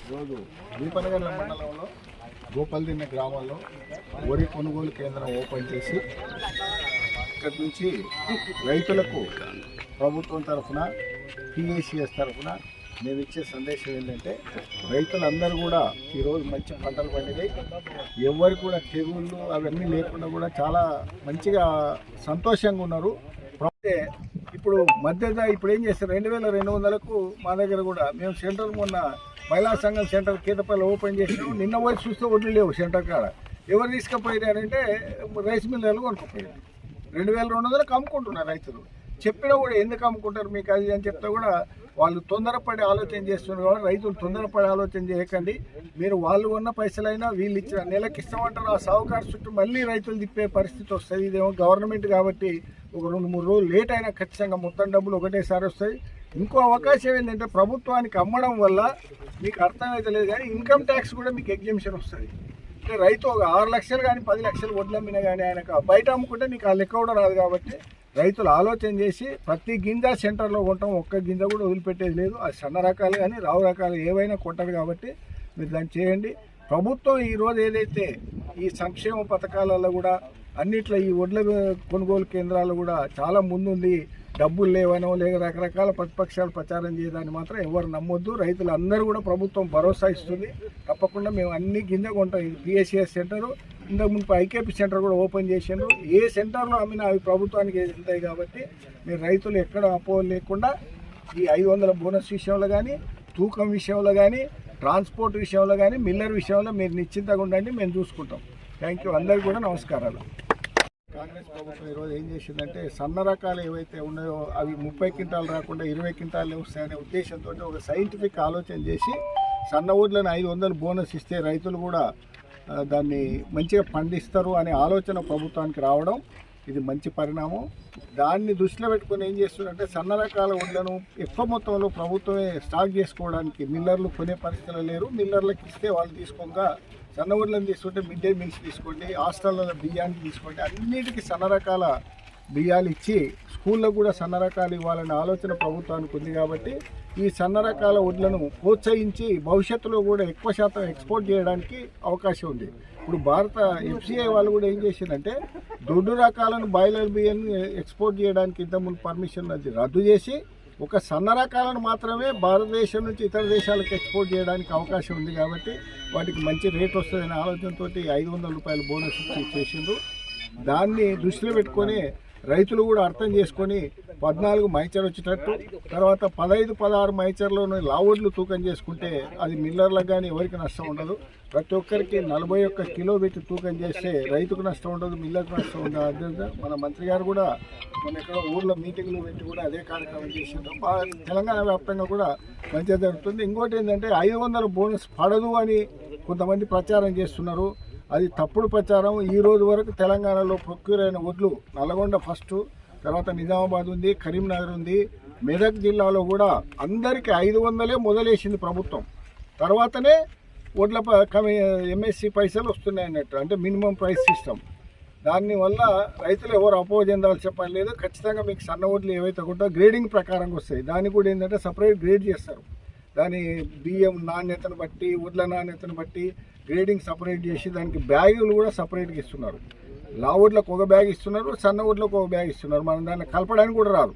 ఈరోజు దీపనగర్ మండలంలో గోపల్దిన్న గ్రామంలో వరి కొనుగోలు కేంద్రం ఓపెన్ చేసి ఇక్కడి నుంచి రైతులకు ప్రభుత్వం తరఫున పిఏసిఎస్ తరఫున మేము ఇచ్చే సందేశం ఏంటంటే రైతులందరూ కూడా ఈరోజు మంచి పంటలు పండినాయి ఎవరు కూడా తెగుళ్ళు అవన్నీ లేకుండా కూడా చాలా మంచిగా సంతోషంగా ఉన్నారు. అయితే ఇప్పుడు మధ్య ఇప్పుడు ఏం చేస్తారు? రెండు వేల రెండు వందలకు మా దగ్గర కూడా మేము సెంటర్ మొన్న మహిళా సంఘం సెంటర్ కీతపల్లి ఓపెన్ చేసినాం నిన్న పోయి చూస్తే ఒడ్లు లేవు సెంటర్ కాడ. ఎవరు తీసుకుపోయారంటే రైస్ మిల్లర్లు కొనుక్కోపోయారు. రెండు వేల రెండు వందలకు అమ్ముకుంటున్నారు రైతులు. చెప్పినా కూడా ఎందుకు అమ్ముకుంటారు మీకు అది అని చెప్తే కూడా వాళ్ళు తొందరపడి ఆలోచన చేస్తున్నారు కాబట్టి రైతులు తొందరపడి ఆలోచన చేయకండి. మీరు వాళ్ళు ఉన్న పైసలైనా వీళ్ళు ఇచ్చిన నెలకి ఇస్తామంటారు. ఆ సావుకారు చుట్టూ మళ్ళీ రైతులు తిప్పే పరిస్థితి వస్తుంది. ఇదేమో గవర్నమెంట్ కాబట్టి ఒక రెండు మూడు రోజులు లేట్ అయినా ఖచ్చితంగా మొత్తం డబ్బులు ఒకటేసారి వస్తాయి. ఇంకో అవకాశం ఏంటంటే ప్రభుత్వానికి అమ్మడం వల్ల మీకు అర్థమైతే లేదు కానీ ఇన్కమ్ ట్యాక్స్ కూడా మీకు ఎగ్జిబిషన్ వస్తుంది. అంటే రైతు ఒక ఆరు లక్షలు కానీ పది లక్షలు వడ్లు అమ్మినా కానీ ఆయన బయట అమ్ముకుంటే నీకు ఆ లెక్క కూడా రాదు కాబట్టి రైతులు ఆలోచన చేసి ప్రతి గింజ సెంటర్లో కొంటాం ఒక్క గింజ కూడా వదిలిపెట్టేది లేదు. అది సన్న రకాలు కానీ రావు రకాలు ఏవైనా కొంటారు కాబట్టి మీరు దాన్ని చేయండి. ప్రభుత్వం ఈరోజు ఏదైతే ఈ సంక్షేమ పథకాలలో కూడా అన్నిట్లో ఈ వడ్ల కొనుగోలు కేంద్రాలు కూడా చాలా ముందుంది. డబ్బులు లేవనో లేక రకరకాల ప్రతిపక్షాలు ప్రచారం చేయడాన్ని మాత్రం ఎవరు నమ్మొద్దు. రైతులు అందరూ కూడా ప్రభుత్వం భరోసా ఇస్తుంది. తప్పకుండా మేము అన్ని గింజ కొంటాం. ఇది పిఎస్సిఎస్ సెంటరు ఇంతకు ముందు ఐకేపీ సెంటర్ కూడా ఓపెన్ చేసిండ్రు. ఏ సెంటర్లో అమ్మినా అవి ప్రభుత్వానికి వెళ్తాయి కాబట్టి మీరు రైతులు ఎక్కడ అపో లేకుండా ఈ ఐదు వందల బోనస్ విషయంలో కానీ తూకం విషయంలో కానీ ట్రాన్స్పోర్ట్ విషయంలో కానీ మిల్లర్ విషయంలో మీరు నిశ్చింతగా ఉండండి. మేము చూసుకుంటాం. Thank you. అందరికీ కూడా నమస్కారాలు. కాంగ్రెస్ ప్రభుత్వం ఈరోజు ఏం చేసిందంటే సన్న రకాలు ఏవైతే ఉన్నాయో అవి ముప్పై క్వింటాలు రాకుండా ఇరవై క్వింటాలు వస్తాయనే ఉద్దేశంతో ఒక సైంటిఫిక్ ఆలోచన చేసి సన్న ఊర్లను ఐదు వందలు బోనస్ ఇస్తే రైతులు కూడా దాన్ని మంచిగా పండిస్తారు అనే ఆలోచన ప్రభుత్వానికి రావడం ఇది మంచి పరిణామం. దాన్ని దృష్టిలో పెట్టుకొని ఏం చేస్తుందంటే సన్న రకాల వడ్లను ఎక్కువ మొత్తంలో ప్రభుత్వమే స్టాక్ చేసుకోవడానికి మిల్లర్లు కొనే పరిస్థితులు లేరు. మిల్లర్లకు ఇస్తే వాళ్ళు తీసుకోగా సన్న వడ్లను తీసుకుంటే మిడ్ డే మీల్స్ తీసుకోండి హాస్టల్లో బియ్యాన్ని తీసుకోండి అన్నిటికీ సన్న రకాల బియ్యాలు ఇచ్చి స్కూల్లో కూడా సన్న రకాలు ఇవ్వాలనే ఆలోచన ప్రభుత్వానికి ఉంది కాబట్టి ఈ సన్న రకాల వడ్లను ప్రోత్సహించి భవిష్యత్తులో కూడా ఎక్కువ శాతం ఎక్స్పోర్ట్ చేయడానికి అవకాశం ఉంది. ఇప్పుడు భారత ఎఫ్సిఐ వాళ్ళు కూడా ఏం చేసిందంటే దొడ్డు రకాలను బాయిలర్ బియ్యాన్ని ఎక్స్పోర్ట్ చేయడానికి ఇంతకుముందు పర్మిషన్ అది రద్దు చేసి ఒక సన్న రకాలను మాత్రమే భారతదేశం నుంచి ఇతర దేశాలకు ఎక్స్పోర్ట్ చేయడానికి అవకాశం ఉంది కాబట్టి వాటికి మంచి రేట్ వస్తుందనే ఆలోచనతో ఐదు వందల రూపాయల బోనస్ ఇచ్చి చేసిండ్రు. దాన్ని దృష్టిలో పెట్టుకొని రైతులు కూడా అర్థం చేసుకొని పద్నాలుగు మైచర్ వచ్చేటట్టు తర్వాత పదహైదు పదహారు మైచర్లోని లావడ్లు తూకం చేసుకుంటే అది మిల్లర్లకు కానీ ఎవరికి నష్టం ఉండదు. ప్రతి ఒక్కరికి నలభై ఒక్క కిలో పెట్టి తూకం చేస్తే రైతుకు నష్టం ఉండదు మిల్లర్కు నష్టం ఉండదు. మన మంత్రి గారు కూడా మన ఇక్కడ ఊర్లో మీటింగ్లు పెట్టి కూడా అదే కార్యక్రమం చేసిండ్రు. తెలంగాణ వ్యాప్తంగా కూడా మంచిగా జరుగుతుంది. ఇంకోటి ఏంటంటే ఐదు వందల బోనస్ పడదు అని కొంతమంది ప్రచారం చేస్తున్నారు. అది తప్పుడు ప్రచారం. ఈ రోజు వరకు తెలంగాణలో ప్రొక్యూర్ అయిన వడ్లు నల్గొండ ఫస్ట్ తర్వాత నిజామాబాద్ ఉంది కరీంనగర్ ఉంది. మెదక్ జిల్లాలో కూడా అందరికీ ఐదు వందలే మొదలేసింది ప్రభుత్వం. తర్వాతనే వడ్ల కమి ఎంఎస్సి పైసలు వస్తున్నాయి అన్నట్టు అంటే మినిమం ప్రైస్ సిస్టమ్. దానివల్ల రైతులు ఎవరు అపోజ్ చెందాల్సిన పని లేదు ఖచ్చితంగా మీకు సన్న వడ్లు ఏవైతే కూడా గ్రేడింగ్ ప్రకారంగా వస్తాయి. దాన్ని కూడా ఏంటంటే సపరేట్ గ్రేడ్ చేస్తారు. దాని బియ్యం నాణ్యతను బట్టి వడ్ల నాణ్యతను బట్టి గ్రేడింగ్ సపరేట్ చేసి దానికి బ్యాగులు కూడా సపరేట్గా ఇస్తున్నారు. లావుడ్లకు ఒక బ్యాగ్ ఇస్తున్నారు సన్న ఒక బ్యాగ్ ఇస్తున్నారు. మనం దాన్ని కలపడానికి కూడా రాదు.